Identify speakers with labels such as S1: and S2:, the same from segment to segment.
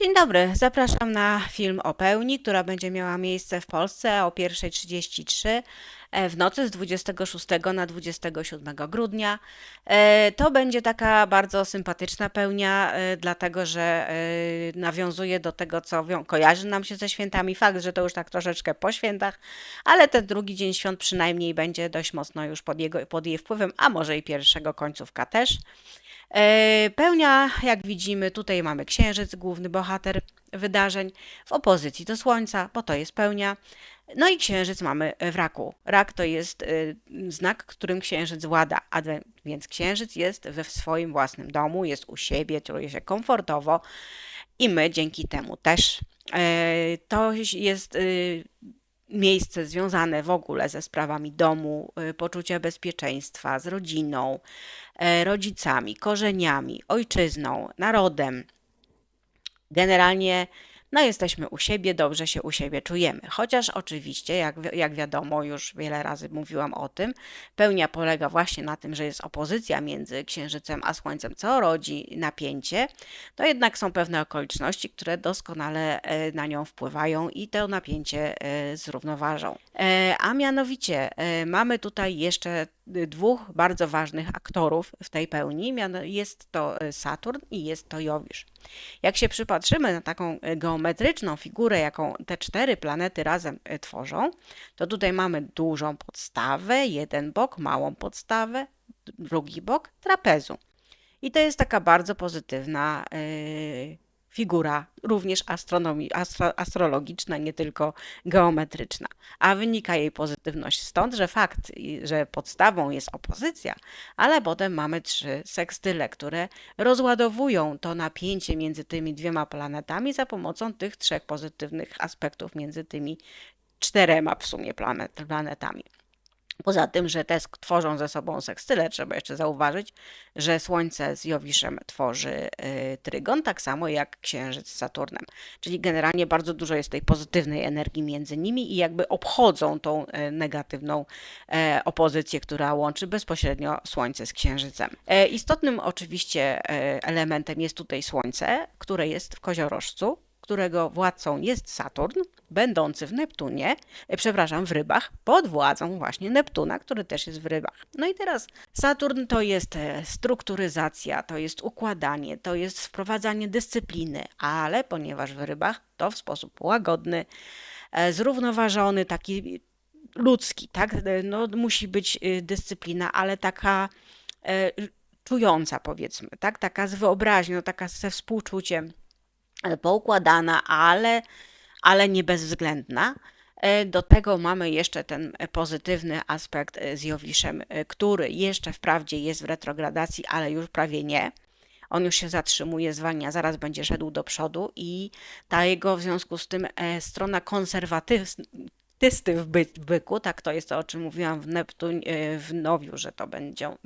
S1: Dzień dobry, zapraszam na film o pełni, która będzie miała miejsce w Polsce o 1.33 e, w nocy z 26 na 27 grudnia. E, To będzie taka bardzo sympatyczna pełnia, e, dlatego że nawiązuje do tego, co kojarzy nam się ze świętami. Fakt, że to już tak troszeczkę po świętach, ale ten drugi dzień świąt przynajmniej będzie dość mocno już pod, jego, pod jej wpływem, a może i pierwszego końcówka też. E, Pełnia, jak widzimy, tutaj mamy księżyc, główny bohater wydarzeń, w opozycji do Słońca, bo to jest pełnia. No i księżyc mamy w raku. Rak to jest y, znak, którym księżyc włada, a więc księżyc jest we swoim własnym domu, jest u siebie, czuje się komfortowo i my dzięki temu też. E, To jest miejsce związane w ogóle ze sprawami domu, y, poczucia bezpieczeństwa, z rodziną, e, rodzicami, korzeniami, ojczyzną, narodem. Generalnie no jesteśmy u siebie, dobrze się u siebie czujemy. Chociaż oczywiście, jak, jak wiadomo, już wiele razy mówiłam o tym, pełnia polega właśnie na tym, że jest opozycja między Księżycem a Słońcem, co rodzi napięcie, to jednak są pewne okoliczności, które doskonale e, na nią wpływają i to napięcie e, zrównoważą. E, A mianowicie mamy tutaj jeszcze dwóch bardzo ważnych aktorów w tej pełni. Jest to e, Saturn i jest to Jowisz. Jak się przypatrzymy na taką e, geometryczną figurę, jaką te cztery planety razem tworzą, to tutaj mamy dużą podstawę, jeden bok, małą podstawę, drugi bok trapezu. I to jest taka bardzo pozytywna e, figura, również astronomii, astro, astrologiczna, nie tylko geometryczna. A wynika jej pozytywność stąd, że fakt, że podstawą jest opozycja, ale potem mamy trzy sekstyle, które rozładowują to napięcie między tymi dwiema planetami za pomocą tych trzech pozytywnych aspektów między tymi czterema w sumie planet, planetami. Poza tym, że te tworzą ze sobą sekstyle, trzeba jeszcze zauważyć, że Słońce z Jowiszem tworzy y, trygon, tak samo jak Księżyc z Saturnem. Czyli generalnie bardzo dużo jest tej pozytywnej energii między nimi i jakby obchodzą tą e, negatywną e, opozycję, która łączy bezpośrednio Słońce z Księżycem. E, Istotnym oczywiście e, elementem jest tutaj Słońce, które jest w koziorożcu, którego władcą jest Saturn, będący w Neptunie, e, przepraszam, w rybach, pod władzą właśnie Neptuna, który też jest w rybach. No i teraz Saturn to jest e, strukturyzacja, to jest układanie, to jest wprowadzanie dyscypliny, ale ponieważ w rybach to w sposób łagodny, e, zrównoważony, taki ludzki, tak? No, musi być dyscyplina, ale taka czująca, powiedzmy, tak? Taka z wyobraźnią, taka ze współczuciem, poukładana, ale, ale nie bezwzględna. E, Do tego mamy jeszcze ten pozytywny aspekt e, z Jowiszem, e, który jeszcze wprawdzie jest w retrogradacji, ale już prawie nie. On już się zatrzymuje, zwalnia, zaraz będzie szedł do przodu i ta jego w związku z tym strona konserwatysty w, by, byku, tak to jest to, o czym mówiłam w Neptun, e, w Nowiu, że to będzie,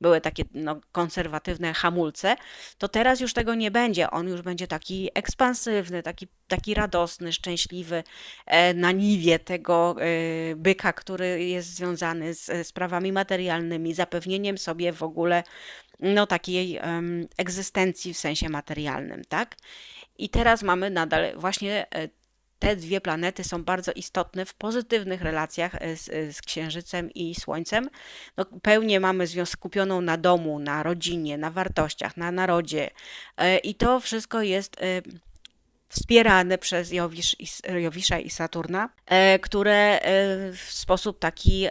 S1: były takie no, konserwatywne hamulce, to teraz już tego nie będzie. On już będzie taki ekspansywny, taki, taki radosny, szczęśliwy e, na niwie tego e, byka, który jest związany z sprawami materialnymi, zapewnieniem sobie w ogóle no, takiej egzystencji w sensie materialnym, tak? I teraz mamy nadal właśnie te dwie planety są bardzo istotne w pozytywnych relacjach e, z, e, z Księżycem i Słońcem. No, pełnię mamy skupioną na domu, na rodzinie, na wartościach, na narodzie e, i to wszystko jest wspierane przez Jowisz i, Jowisza i Saturna, które w sposób taki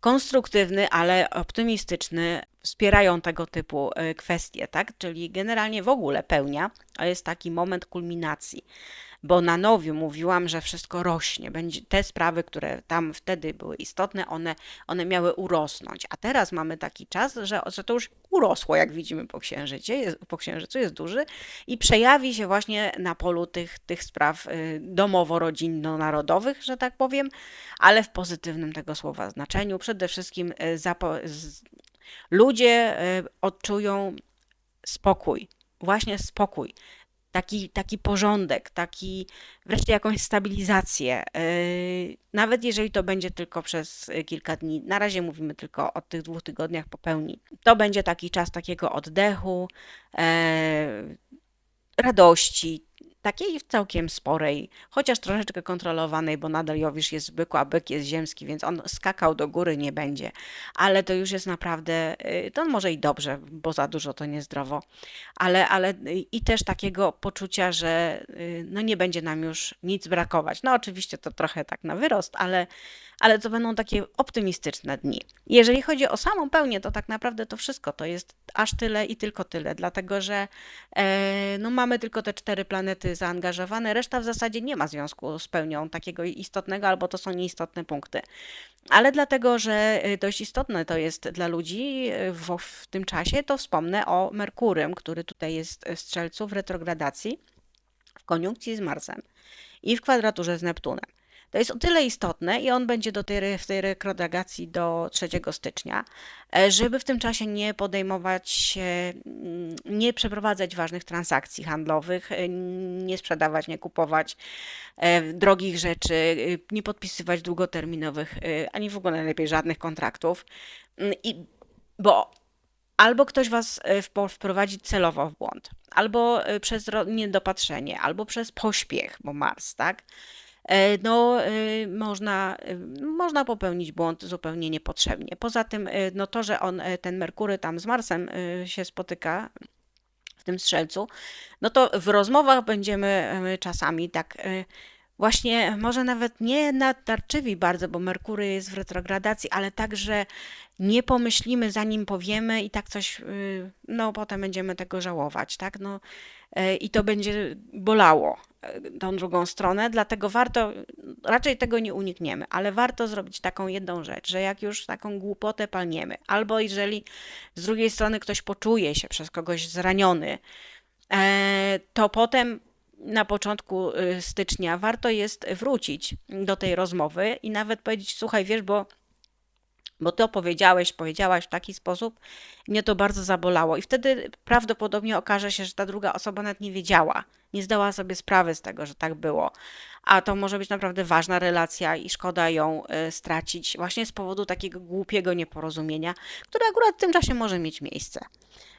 S1: konstruktywny, ale optymistyczny wspierają tego typu kwestie, tak? Czyli generalnie w ogóle pełnia to jest taki moment kulminacji. Bo na nowiu mówiłam, że wszystko rośnie. Będzie te sprawy, które tam wtedy były istotne, one, one miały urosnąć. A teraz mamy taki czas, że, że to już urosło, jak widzimy po jest, po księżycu jest duży i przejawi się właśnie na polu tych, tych spraw y, domowo-rodzinno-narodowych, że tak powiem, ale w pozytywnym tego słowa znaczeniu. Przede wszystkim y, ludzie y, odczują spokój, właśnie spokój. Taki, taki porządek, taki wreszcie jakąś stabilizację. Yy, Nawet jeżeli to będzie tylko przez y, kilka dni, na razie mówimy tylko o tych dwóch tygodniach po pełni. To będzie taki czas takiego oddechu, e, radości, takiej całkiem sporej, chociaż troszeczkę kontrolowanej, bo nadal Jowisz jest zwykły, a byk jest ziemski, więc on skakał do góry nie będzie. Ale to już jest naprawdę, y, to może i dobrze, bo za dużo to niezdrowo, ale, ale i też takiego poczucia, że y, no nie będzie nam już nic brakować. No oczywiście to trochę tak na wyrost, ale, ale to będą takie optymistyczne dni. Jeżeli chodzi o samą pełnię, to tak naprawdę to wszystko to jest aż tyle i tylko tyle, dlatego że e, no mamy tylko te cztery planety zaangażowane, reszta w zasadzie nie ma związku z pełnią takiego istotnego, albo to są nieistotne punkty. Ale dlatego, że e, dość istotne to jest dla ludzi e, w, w tym czasie, to wspomnę o Merkurym, który tutaj jest w Strzelcu w retrogradacji, w koniunkcji z Marsem i w kwadraturze z Neptunem. To jest o tyle istotne i on będzie do tej, w tej rekrodagacji do 3 stycznia, e, żeby w tym czasie nie podejmować, mm, nie przeprowadzać ważnych transakcji handlowych, e, nie sprzedawać, nie kupować e, drogich rzeczy, nie podpisywać długoterminowych, ani w ogóle najlepiej żadnych kontraktów. Mm, I, bo albo ktoś was wprowadzi celowo w błąd, albo przez niedopatrzenie, albo przez pośpiech, bo Mars, tak? E, no, e, można, e, można popełnić błąd zupełnie niepotrzebnie. Poza tym, no to, że on, ten Merkury tam z Marsem się spotyka w tym strzelcu, no to w rozmowach będziemy czasami tak właśnie może nawet nie natarczywi bardzo, bo Merkury jest w retrogradacji, ale także nie pomyślimy zanim powiemy i tak coś, y, no potem będziemy tego żałować, tak? No, I to będzie bolało tą drugą stronę, dlatego warto, raczej tego nie unikniemy, ale warto zrobić taką jedną rzecz, że jak już taką głupotę palniemy, albo jeżeli z drugiej strony ktoś poczuje się przez kogoś zraniony, e, to potem na początku y, stycznia warto jest wrócić do tej rozmowy i nawet powiedzieć: Słuchaj, wiesz, bo, bo to powiedziałeś, powiedziałaś w taki sposób, mnie to bardzo zabolało. I wtedy prawdopodobnie okaże się, że ta druga osoba nawet nie wiedziała, nie zdała sobie sprawy z tego, że tak było. A to może być naprawdę ważna relacja i szkoda ją y, stracić właśnie z powodu takiego głupiego nieporozumienia, które akurat w tym czasie może mieć miejsce.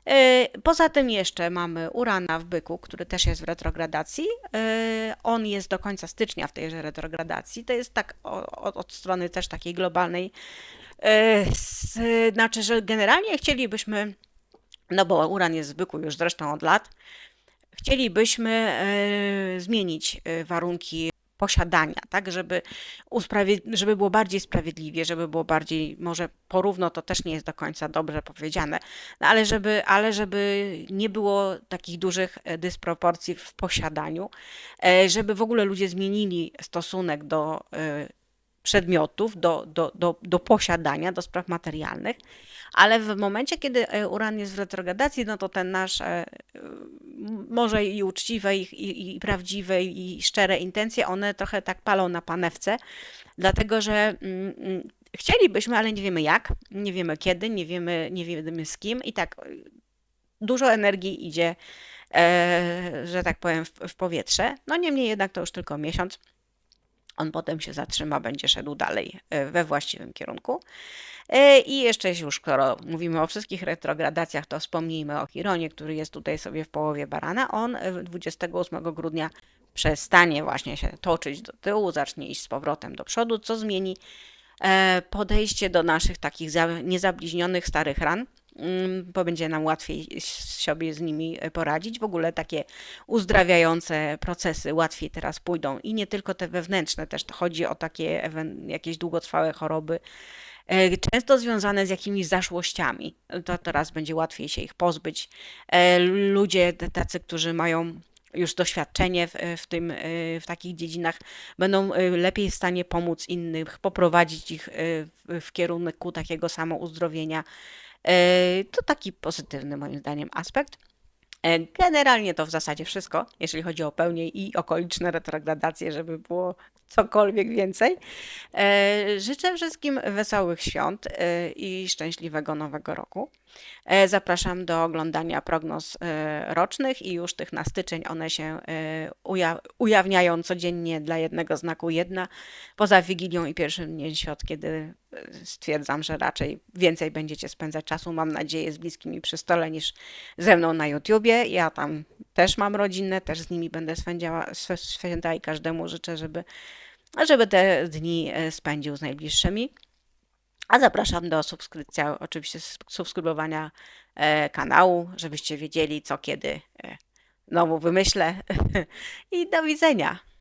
S1: Y, poza tym jeszcze mamy Urana w byku, który też jest w retrogradacji. Y, on jest do końca stycznia w tejże retrogradacji. To jest tak od, od strony też takiej globalnej. Znaczy, że generalnie chcielibyśmy, no bo Uran jest byku już zresztą od lat, chcielibyśmy e, zmienić e, warunki posiadania, tak, żeby, żeby było bardziej sprawiedliwie, żeby było bardziej, może porówno to też nie jest do końca dobrze powiedziane, no ale, żeby, ale żeby nie było takich dużych e, dysproporcji w posiadaniu, żeby w ogóle ludzie zmienili stosunek do przedmiotów, do, do, do, do posiadania, do spraw materialnych, ale w momencie, kiedy e, uran jest w retrogradacji, no to ten nasz e, może i uczciwe, i, i, prawdziwe, i szczere intencje, one trochę tak palą na panewce, dlatego że mm, mm, chcielibyśmy, ale nie wiemy jak, nie wiemy kiedy, nie wiemy, nie wiemy z kim i tak dużo energii idzie, e, że tak powiem, w, w powietrze. No niemniej jednak to już tylko miesiąc on potem się zatrzyma, będzie szedł dalej e, we właściwym kierunku. E, I jeszcze już, skoro mówimy o wszystkich retrogradacjach, to wspomnijmy o Chironie, który jest tutaj sobie w połowie barana. On 28 e, grudnia przestanie właśnie się toczyć do tyłu, zacznie iść z powrotem do przodu, co zmieni podejście do naszych takich niezabliźnionych starych ran bo będzie nam łatwiej sobie z nimi e, poradzić. W ogóle takie uzdrawiające procesy łatwiej teraz pójdą i nie tylko te wewnętrzne, też chodzi o takie jakieś długotrwałe choroby, e, często związane z jakimiś zaszłościami. To teraz będzie łatwiej się ich pozbyć. E, ludzie tacy, którzy mają już doświadczenie w, w, tym, w takich dziedzinach, będą lepiej w stanie pomóc innych, poprowadzić ich w, w kierunku takiego samouzdrowienia. E, to taki pozytywny moim zdaniem aspekt. E, generalnie to w zasadzie wszystko, jeżeli chodzi o pełnię i okoliczne retrogradacje, żeby było cokolwiek więcej. E, życzę wszystkim wesołych świąt i szczęśliwego nowego roku. E, Zapraszam do oglądania prognoz e, rocznych i już tych na styczeń one się e, uja- ujawniają codziennie dla jednego znaku jedna, poza Wigilią i pierwszym dniem świąt, kiedy e, stwierdzam, że raczej więcej będziecie spędzać czasu, mam nadzieję, z bliskimi przy stole niż ze mną na YouTubie. Ja tam też mam rodzinę, też z nimi będę święta i każdemu życzę, żeby, żeby te dni e, spędził z najbliższymi. A zapraszam do subskrypcja, oczywiście subskrybowania e, kanału, żebyście wiedzieli co kiedy e, znowu wymyślę. I do widzenia.